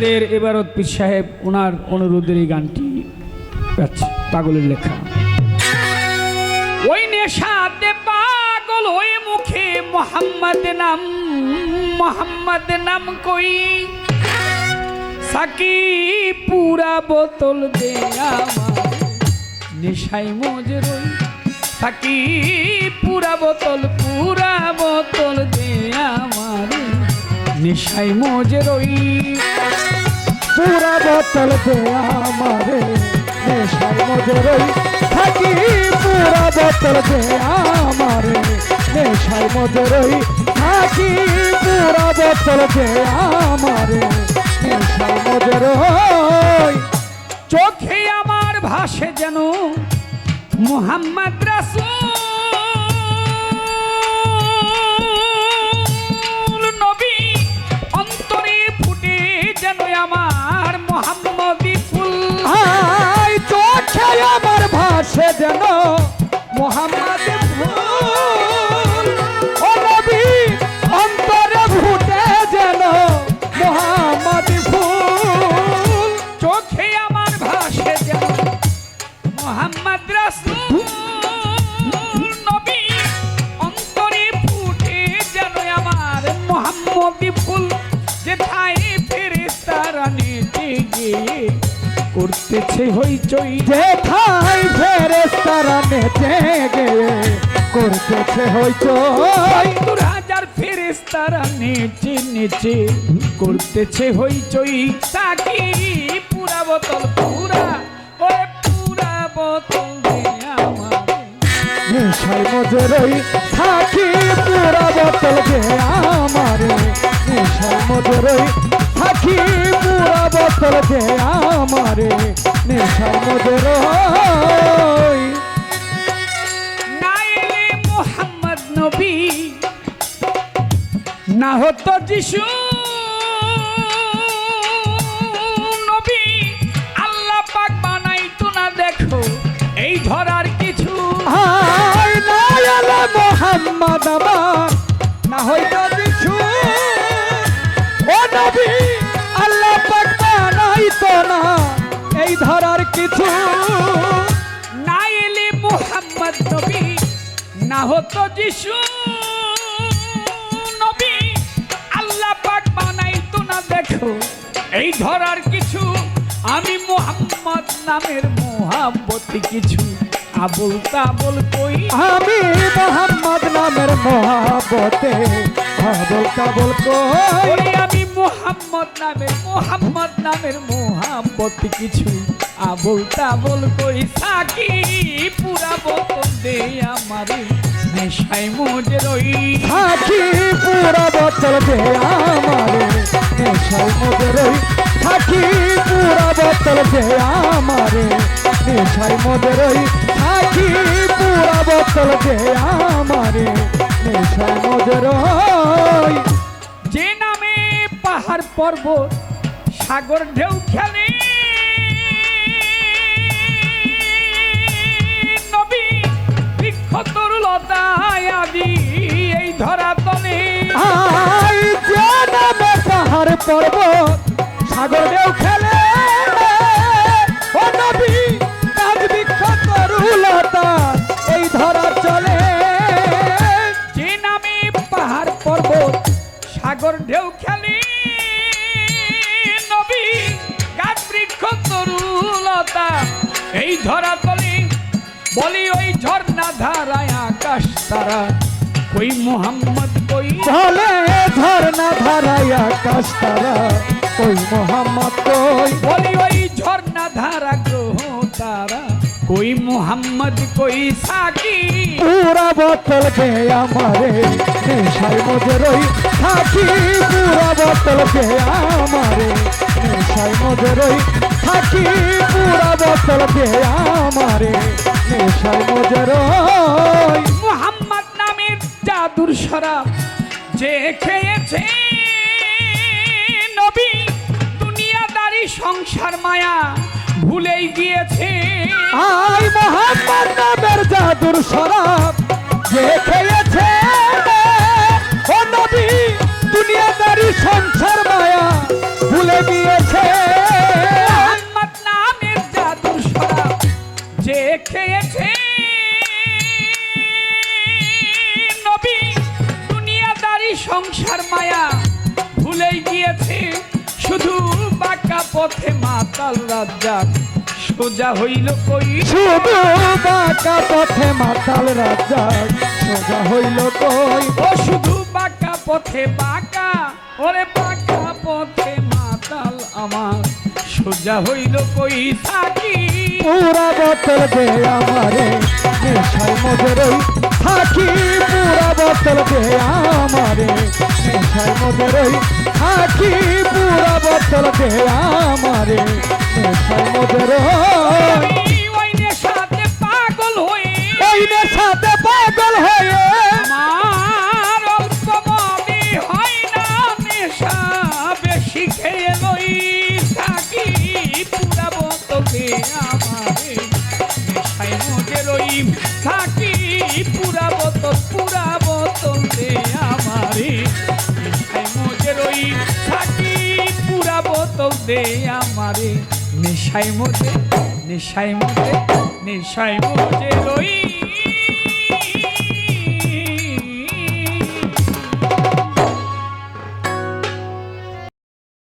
আমাদের এবারত পীর সাহেব ওনার অনুরোধের এই গানটি পাগলের লেখা। ওই নেশাতে পাগল ওই মুখে মোহাম্মদ নাম মোহাম্মদ নাম কই? সাকি পুরা বোতল দে নেশাই মজ রই সাকি পুরা বোতল পুরা বোতল দে আমার নেশাই মজ রই পুরা বোতল আমারে থাকি। পুরা বোতল দে আমারে নেশার মধ্যে রই থাকি। পুরা বোতল দে আমারে নেশার মধ্যে রই চোখে আমার ভাসে যেন মোহাম্মদ রাসূল রাসূল নবী অন্তরে ফুটে যেন আমার মোহাম্মদী ফুল নিতে করতেছে হইচই করতেছে হইচই। সত্তর হাজার করতেছে হইচই সাকি পুরা বোতল পুরা নেশায় মজে রই থাকি পুরা বোতল দে আমারে নেশায় মজে রই থাকি পুরা বোতল দে আমারে নেশায় মজে রই না এলে মোহাম্মদ নবী, না হতো যিশু। আমার না হইতো কিছু। ও না, এই ধরার কিছু। না এলে মোহাম্মদ নবী, না হতো নবী, আল্লাহ পাক বানাইতো না, দেখো, এই ধরার কিছু। আমি মোহাম্মদ নামের মোহাম্মতি কিছু। আবুল তাবুল কই? আমি মোহাম্মদ নামের মহাবতে আবল কাবল কই? আমি মোহাম্মদ নামের মোহাম্মদ নামের মোহাম্মতি কিছু। আবুল তাবুল কই? সাকি পুরা বোতল দে আমারে নেশায় মজে রই। থাকি পুরা বোতল দে আমারে নেশাই মধ্যে রই। থাকি পুরা বোতল দে আমারে নেশাই মধ্যে রই। থাকি পুরা বোতল দে আমারে? রই যে নামে পাহাড় পর্বত, সাগর ঢেউ খেলে। ধরা তলে। পাহাড় পর্বত খেলে। ঢেউ খেলে নবী গাছ বৃক্ষ তরুলতা এই ধরা তলে বলি ওই ঝর্ণা ধারায় আকাশ তারা। কই মোহাম্মদ কই চলে ঝর্ণা ধারায় আকাশ তারা। কই মোহাম্মদ কই বলি ওই ঝর্ণা ধারা গ্রহ তারা। কই মোহাম্মদ কই সাকি পুরা বোতল কে আমারে নেশার মধ্যে রই থাকি পুরা বোতল কে আমারে নেশার মধ্যে রই থাকি পুরা বোতল কে আমারে নেশার মধ্যে মোহাম্মদ নামের জাদুর শরাব যে খেয়েছে নবী দুনিয়াদারি সংসার মায়া। ভুলেই গিয়েছে। আই মোহাম্মদ নামের জাদুর শরাব যে খেয়েছে ও নবী দুনিয়াদারি সংসার মায়া ভুলে গিয়েছে। মোহাম্মদ নামের জাদুর শরাব যে খেয়েছে। সংসার মায়া ভুলেই গিয়েছে। শুধু বাঁকা পথে মাতাল রাজ্জাক সোজা হইল কই? শুধু বাঁকা পথে মাতাল রাজা সোজা হইল কই? ও শুধু বাঁকা পথে বাঁকা ওরে বাঁকা পথে মাতাল আমার সোজা হইল কই? থাকি। পুরা বোতল দে আমারে নেশায় মজরই থাকি। পুরা বোতল দে আমারে নেশায় মজরই থাকি। পুরা বোতল দে আমারে নেশায় ওই নেশাতে পাগল হয়ে ওই নেশাতে পাগল হয়ে। আমার অল্প মনে হয় না নেশা। বেশি খেয়ে লই থাকি পুরা বোতলে আমারে। নেশায় মজে রই থাকি দে আমারে নেশাই মতে নেশাই মতে নেশাই মতে রই।